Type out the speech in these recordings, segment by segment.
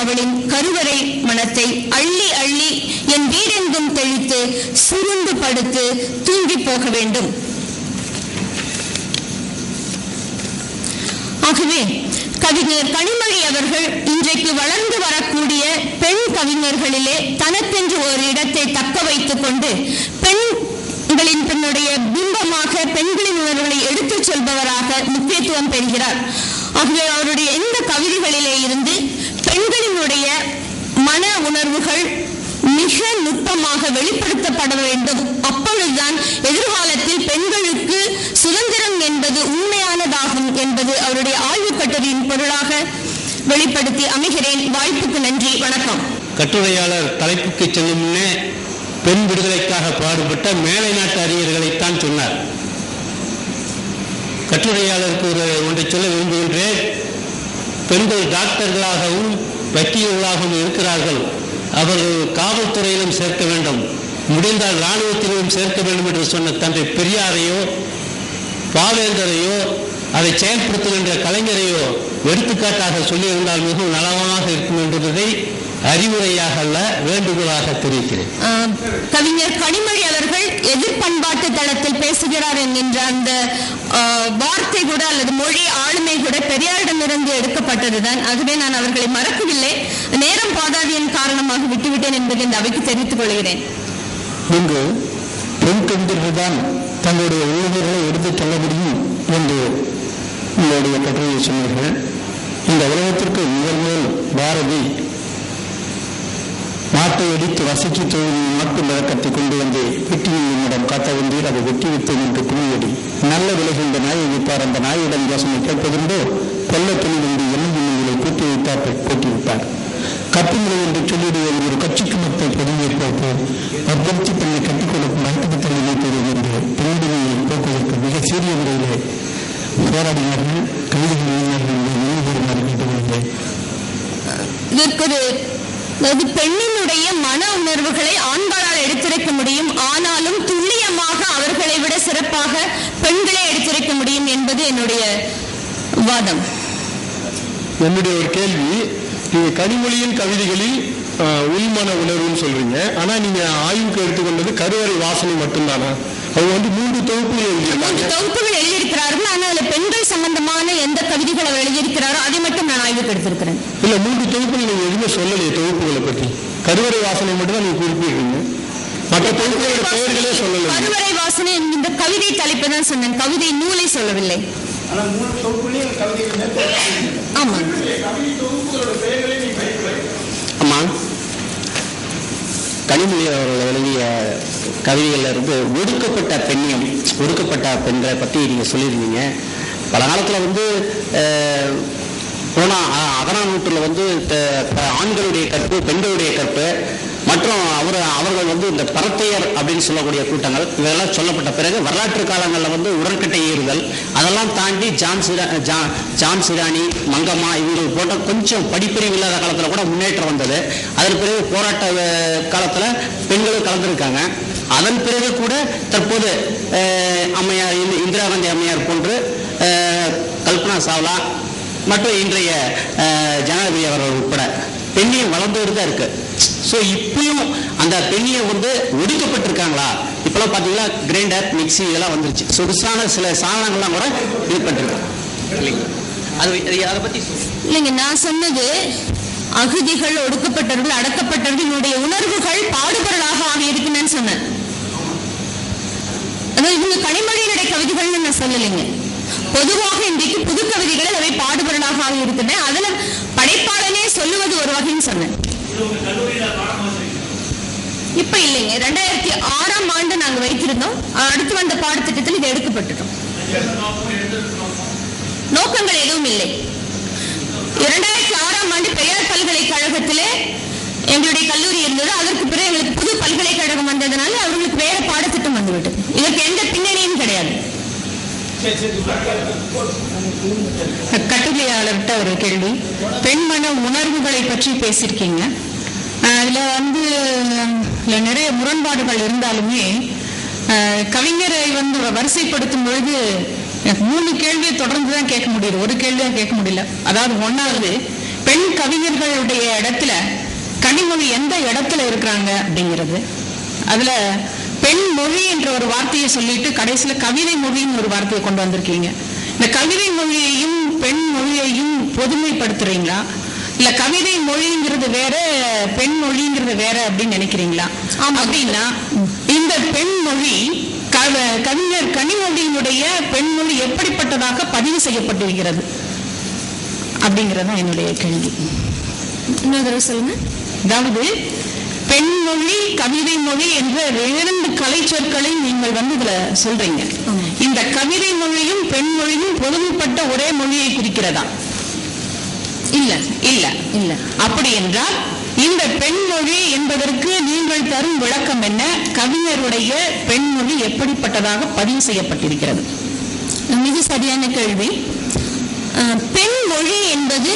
அவளின் கருவறை மனத்தை அள்ளி அள்ளி என் வீடெங்கும் தெளித்து சுருண்டு படுத்து தூங்கி போக வேண்டும். ஆகவே கவிஞர் கனிமொழி அவர்கள் இன்றைக்கு வளர்ந்து வரக்கூடிய பெண் கவிஞர்களிலே தனக்கென்று ஒரு இடத்தை தக்க வைத்துக் கொண்டு பெண்களின் தன்னுடைய பிம்பமாக பெண்களின் உணர்வுகளை எடுத்துச் சொல்பவராக முக்கியத்துவம் பெறுகிறார். ஆகவே அவருடைய எந்த கவிதைகளிலே இருந்து பெண்களினுடைய மன உணர்வுகள் மிக நுட்பமாக வெளிப்படுத்தப்பட வேண்டும். அப்பொழுதுதான் எதிர்காலத்தில் பெண்களுக்கு சுதந்திரம் என்பது உண்மையானதாகும் என்பது அவருடைய ஆய்வு கட்டுரையின் பொருளாக வெளிப்படுத்தி அமைகிறேன். வாய்ப்புக்கு நன்றி. வணக்கம். கட்டுரையாளர் தலைப்புக்கு செல்லும் முன்னே பெண் விடுதலைக்காக பாடுபட்ட மேலை நாட்டு அறிஞர்களைத்தான் சொன்னார். கட்டுரையாளருக்கு ஒரு ஒன்றை சொல்ல விரும்புகின்றேன். பெண்கள் டாக்டர்களாகவும் வக்கீல்களாகவும் இருக்கிறார்கள். அவர்கள் காவல்துறையிலும் சேர்க்க வேண்டும். முடிந்தால் இராணுவத்திலும் சேர்க்க வேண்டும் என்று சொன்ன தந்தை பெரியாரையோ பாவேந்தரையோ அதை செயல்படுத்துகின்ற கலைஞரையோ எடுத்துக்காட்டாக சொல்லியிருந்தால் மிகவும் நலமாக இருக்கும் என்பதை அறிவுரையாக அல்ல வேண்டுகோளாக தெரிவிக்கிறேன். கவிஞர் கனிமொழி அவர்கள் எதிர்பண்பாட்டு தளத்தில் பேசுகிறார் என்கின்ற அந்த வார்த்தை கூட அல்லது மொழி ஆளுமை கூட பெரியாரிடமிருந்து எடுக்கப்பட்டதுதான். ஆகவே நான் அவர்களை மறக்கவில்லை. நேரம் பாதாதியின் காரணமாக விட்டுவிட்டேன் என்பதை இந்த அவைக்கு தெரிவித்துக் கொள்கிறேன். இங்கு பெண் கவிஞர்கள் தான் தங்களுடைய உள்ளுணர்களை எடுத்துச் சொல்ல முடியும் என்று உங்களுடைய கட்டுரையை சொன்னீர்கள். இந்த உலகத்திற்கு முதல் முதல் பாரதி நாட்டை அடித்து வசிக்கு தொழிலின் நாட்டு வழக்கத்தை கொண்டு வந்து வெற்றியை என்னிடம் காத்த வந்தீர் அதை வெற்றி வைத்தேன் என்று குழியடி நல்ல விலகின்ற நாயை வைப்பார் அந்த நாயிடம் யோசனை கேட்பதுண்டோ? கொல்ல துணி வந்து எண்ணெய் எண்ணெய்களை கூட்டி வைத்தார். கூட்டி விட்டார் கட்டுமுறை என்று சொல்லிடுவது ஒரு கட்சிக்கு மட்டும் மக்கள் பொதுமேற்போக்கு வற்புறுத்தி தன்னை கட்டிக்கொள்ளும் நாட்டுக்கு தள்ளி என்று பின்னணியை போக்குவதற்கு மிக சீரிய முறையிலே போராடினார்கள். கவிதைகள் எழுதினார்கள் நினைவு கூறுமாறு கேட்டுக்கொள்கிறேன் இதற்கு அதாவது பெண்ணினுடைய மன உணர்வுகளை ஆண்களால் எடுத்துரைக்க முடியும். ஆனாலும் துல்லியமாக அவர்களை விட சிறப்பாக பெண்களே எடுத்துரைக்க முடியும் என்பது என்னுடைய வாதம். என்னுடைய ஒரு கேள்வி. நீங்க கனிமொழியின் கவிதைகளில் ஆஹ், உள்மன உணர்வுன்னு சொல்றீங்க. ஆனா நீங்க ஆய்வுக்கு எடுத்துக்கொண்டது கருவறை வாசனை மட்டும்தானா? அவங்க வந்து மூன்று தொகுப்புகள் எழுதியிருக்காங்க. தொகுப்புகள் எழுதியிருக்கிறார்கள். ஆனால் அதில் பெண்கள் சம்பந்தமான எந்த கவிதைகள் அவர் எழுதியிருக்கிறாரோ அதை மட்டும் நான் ஆய்வுக்கு எடுத்திருக்கிறேன் இல்ல மூன்று தொகுப்புகள் நீங்க எதுவுமே சொல்லலையே தொகுப்புகளை பற்றி கருவறை வாசனை மட்டும் தான் நீங்க குறிப்பிடுறீங்க. மற்ற தொகுப்புகளோட பெயர்களே சொல்லலை கருவறை வாசனை என்கின்ற கவிதை தலைப்பை தான் சொன்னேன். கவிதை நூலை சொல்லவில்லை. ஆமா. ஆமா. கனிமொழி அவர்கள் எழுதிய கவிதையில் இருந்து ஒடுக்கப்பட்ட பெண்ணியம் ஒடுக்கப்பட்ட பெண்களை பற்றி நீங்கள் சொல்லியிருந்தீங்க. பல காலத்தில் வந்து போனால் போன நூற்றில் அகராம் வந்து ஆண்களுடைய கற்பு பெண்களுடைய கற்பு மற்றும் அவர் அவர்கள் வந்து இந்த பரத்தையர் அப்படின்னு சொல்லக்கூடிய கூட்டங்கள் இதெல்லாம் சொல்லப்பட்ட பிறகு வரலாற்று காலங்களில் வந்து உடற்கட்டை ஏறுதல் அதெல்லாம் தாண்டி ஜான் சிரா ஜான் சிராணி மங்கம்மா இவங்க போன்ற கொஞ்சம் படிப்பறிவு இல்லாத காலத்தில் கூட முன்னேற்றம் வந்தது. அதற்கு பிறகு போராட்ட காலத்தில் பெண்களும் கலந்துருக்காங்க. அதன் பிறகு கூட தற்போது அம்மையார் இந்து- இந்திரா காந்தி அம்மையார் போன்று கல்பனா சாவ்லா மற்றும் இன்றைய ஜனாதிபதி அவர்கள் உட்பட பெண்ணியம் வளர்ந்துட்டு தான் இருக்கு. ஸோ இப்பயும் அந்த பெண்ணியம் வந்து ஒடுக்கப்பட்டிருக்காங்களா? இப்பெல்லாம் பார்த்தீங்கன்னா கிரைண்டர் மிக்ஸி இதெல்லாம் வந்துருச்சு. சொகுசான சில சாதனங்கள்லாம் கூட இது பண்ணிருக்காங்க அது பற்றி இல்லைங்க நான் சொன்னது அகதிகள் ஒடுக்கப்பட்டவர்கள் அடக்கப்பட்டவர்களுடைய உணர்வுகள் பாடுபொருளாக ஆகியிருக்குன்னு சொன்னேன் அதாவது இவங்க கனிமொழியினுடைய கவிதைகள்னு நான் சொல்லலைங்க. பொதுவாக இன்றைக்கு புது கவிதைகள் அவை பாடுபொருளாக இருக்கின்றன அதுல படைப்பாளனே சொல்லுவது ஒரு வகைன்னு சொன்னேன். இப்ப இல்லைங்க. ரெண்டாயிரத்தி ஆறாம் ஆண்டு நாங்க வைத்திருந்தோம். அடுத்து வந்த பாடத்திட்டத்தில் இது எடுக்கப்பட்டுட்டோம் நோக்கங்கள் எதுவும் இல்லை. இரண்டாயிரத்தி ஆறாம் ஆண்டு பெரியார் பல்கலைக்கழகத்திலே எங்களுடைய கல்லூரி இருந்தது. அதற்கு பிறகு எங்களுக்கு புது பல்கலைக்கழகம் வந்ததுனால அவர்களுக்கு வேற பாடத்திட்டம் வந்துவிட்டது இதற்கு எந்த பின்னணியும் கிடையாது கட்டுரையாளர்கிட்ட ஒரு கேள்வி. பெண்மன உணர்வுகளை பற்றி பேசியிருக்கீங்க. அதில் வந்து நிறைய முரண்பாடுகள் இருந்தாலுமே கவிஞரை வந்து வரிசைப்படுத்தும் பொழுது மூணு கேள்வியை தொடர்ந்து தான் கேட்க முடியுது. ஒரு கேள்வியா கேட்க முடியல. அதாவது ஒன்றாவது பெண் கவிஞர்களுடைய இடத்துல கனிமொழி எந்த இடத்துல இருக்கிறாங்க அப்படிங்கிறது. அதில் பெண் மொழி என்ற ஒரு வார்த்தையை சொல்லிட்டு கடைசியில கவிதை மொழின்னு ஒரு வார்த்தையை கொண்டு வந்திருக்கீங்க. இந்த கவிதை மொழியையும் பெண் மொழியையும் பொதுமைப்படுத்துறீங்களா? இல்ல கவிதை மொழிங்கிறது வேற பெண் மொழிங்கிறது வேற அப்படின்னு நினைக்கிறீங்களா? அப்படின்னா இந்த பெண் மொழி கவ- கவிஞர் கனிமொழியினுடைய பெண்மொழி எப்படிப்பட்டதாக பதிவு செய்யப்பட்டிருக்கிறது? அப்படிங்கிறது தான் என்னுடைய கேள்வி. இன்னொரு சொல்லுங்க. அதாவது பெண்மொழி கவிதை மொழி என்ற இரண்டு கலை சொற்களை நீங்கள் வந்து இதுல சொல்றீங்க. இந்த கவிதை மொழியும் பெண் மொழியும் பொதுமைப்பட்ட ஒரே மொழியை குறிக்கிறதா? இல்ல இல்ல. இல்ல. அப்படி என்றால் இந்த பெண்மொழி என்பதற்கு நீங்கள் தரும் விளக்கம் என்ன? கவிஞருடைய பெண்மொழி எப்படிப்பட்டதாக பதிவு செய்யப்பட்டிருக்கிறது? மிக சரியான கேள்வி. பெண் மொழி என்பது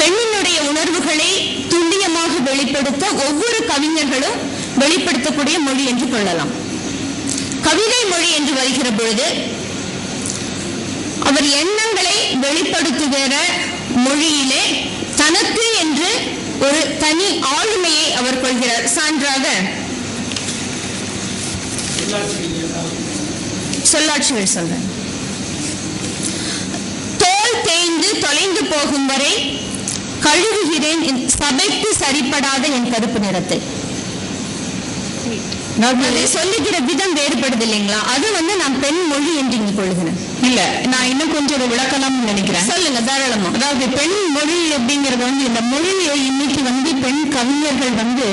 பெண்ணினுடைய உணர்வுகளை துல்லியமாக வெளிப்படுத்த ஒவ்வொரு கவிஞர்களும் வெளிப்படுத்தக்கூடிய மொழி என்று கொள்ளலாம். கவிதை மொழி என்று வருகிற பொழுது அவர் எண்ணங்களை வெளிப்படுத்துகிற மொழியிலே தனக்கு என்று ஒரு தனி ஆளுமையை அவர் கொள்கிறார். சான்றாக சொல்லாட்சிகள் சொல்றேன். தோல் தேய்ந்து தொலைந்து போகும் வரை கழுவுகிறேன் என் சபைக்கு சரிப்படாத என் கருப்பு நிறத்தை. சொல்லுகிற விதம் வேறுபடுது இல்லைங்களா? அது வந்து நான் பெண் மொழி என்று இங்கு கொள்கிறேன். இல்ல நான் இன்னும் கொஞ்சம் அதை விளக்கலாம்னு நினைக்கிறேன். சொல்லுங்க தாராளமா. அதாவது பெண் மொழி அப்படிங்கிறது வந்து இந்த மொழியை இன்னைக்கு வந்து பெண் கவிஞர்கள் வந்து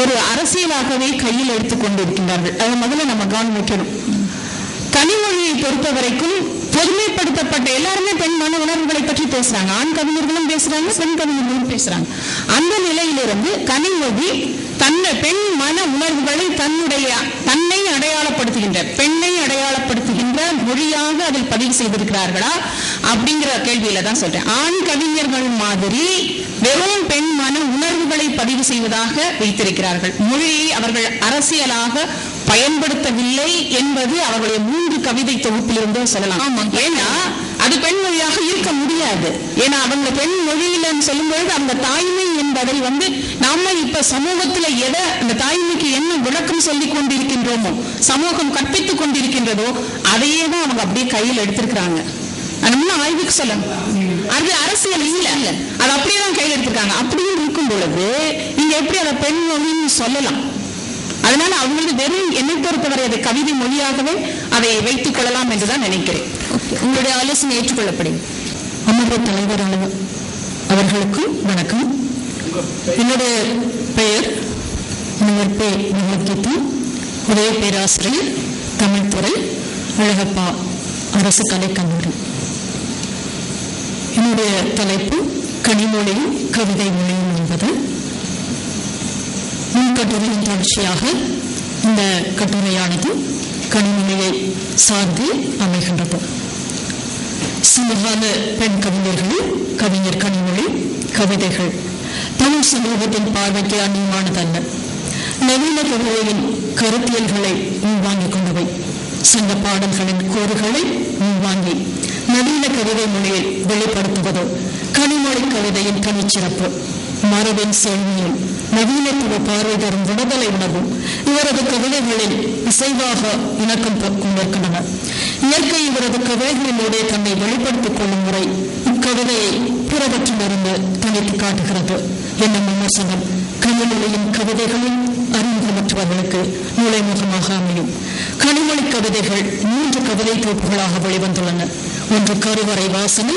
ஒரு அரசியலாகவே கையில் எடுத்துக் கொண்டிருக்கின்றார்கள். அதை முதல்ல நம்ம கவனம் வைக்கணும் கனிமொழியை பொறுத்த வரைக்கும் பொதுமைப்படுத்தப்பட்ட எல்லாருமே பெண் மன உணர்வுகளை பற்றி பேசுறாங்க. ஆண் கவிஞர்களும் பேசுறாங்க பெண் கவிஞர்களும் பேசுறாங்க. அந்த நிலையிலிருந்து கனிமொழி தன்னை பெண் மன உணர்வுகளை தன்னுடைய தன்னை அடையாளப்படுத்துகின்ற பெண்ணை அடையாளப்படுத்துகின்ற மொழியாக அதில் பதிவு செய்திருக்கிறார்களா? அப்படிங்கிற கேள்வியில தான் சொல்றேன். ஆண் கவிஞர்கள் மாதிரி வெறும் பெண் மன உணர்வுகளை பதிவு செய்வதாக வைத்திருக்கிறார்கள். மொழியை அவர்கள் அரசியலாக பயன்படுத்தவில்லை என்பது அவர்களுடைய மூன்று கவிதை தொகுப்பிலிருந்தே சொல்லலாம். ஏன்னா அது பெண் மொழியாக இருக்க முடியாது. ஏன்னா அவங்க பெண் மொழியிலன்னு சொல்லும்பொழுது அந்த தாய்மை என்பதை வந்து நாம இப்ப சமூகத்துல எதை அந்த தாய்மைக்கு என்ன விளக்கம் சொல்லிக் கொண்டிருக்கின்றோமோ சமூகம் கற்பித்துக் கொண்டிருக்கின்றதோ அதையே தான் அவங்க அப்படியே கையில் எடுத்திருக்கிறாங்க. நம்ம ஆய்வுக்கு சொல்லணும். அது அரசியல் இல்ல. அது அப்படியே தான் கையில் எடுத்திருக்காங்க. அப்படியும் இருக்கும் பொழுது நீங்க எப்படி அதை பெண் மொழின்னு சொல்லலாம்? அதனால அவங்களுக்கு வெறும் என்னை பொறுத்தவரை அதை கவிதை மொழியாகவே அதை வைத்துக் கொள்ளலாம் என்றுதான் நினைக்கிறேன். உங்களுடைய ஆலோசனை ஏற்றுக்கொள்ளப்படும் அமர்வு தலைவர் அளவு அவர்களுக்கும் வணக்கம். என்னுடைய பெயர் முனைவர் பே பகவத்கீதா உதவி பேராசிரியர் தமிழ்துறை அழகப்பா அரசு கலைக்கல்லூரி. என்னுடைய தலைப்பு கனிமொழியும் கவிதை மொழியும் என்பது. முன்கட்டுரையின் தொடர்ச்சியாக இந்த கட்டுரையானது கணிமொழியை சார்ந்து அமைகின்றது. சமகால பெண் கவிஞர்களில் கவிஞர் கனிமொழி கவிதைகள். தமிழ் சமூகத்தின் பார்வைக்கு அந்நியமானதல்ல. நவீன கவிதையின் கருத்தியல்களை உள்வாங்கிக் கொண்டவை. சங்க பாடல்களின் கூறுகளை உள்வாங்கி நவீன கவிதை மொழியை வெளிப்படுத்துவதோ கனிமொழி கவிதையின் தனிச்சிறப்பு மரபின் செழுமையும் நவீனத்துவ பார்வை தரும் விடுதலை உணர்வும். இவரது கவிதைகளில் இசைவாக இணக்கம் கொண்டிருக்கின்றன இயற்கை இவரது கவிதைகளிலூடே தன்னை வெளிப்படுத்திக் கொள்ளும் முறை இக்கவிதையை பிறவற்றிலிருந்து தனித்து காட்டுகிறது. என்னும் விமர்சனம்? கனிமொழியின் கவிதைகளில் அறிமுகமற்றவர்களுக்கு நுழைமுகமாக அமையும். கனிமொழி கவிதைகள் மூன்று கவிதை தொகுப்புகளாக வெளிவந்துள்ளன. ஒன்று கருவறை வாசனை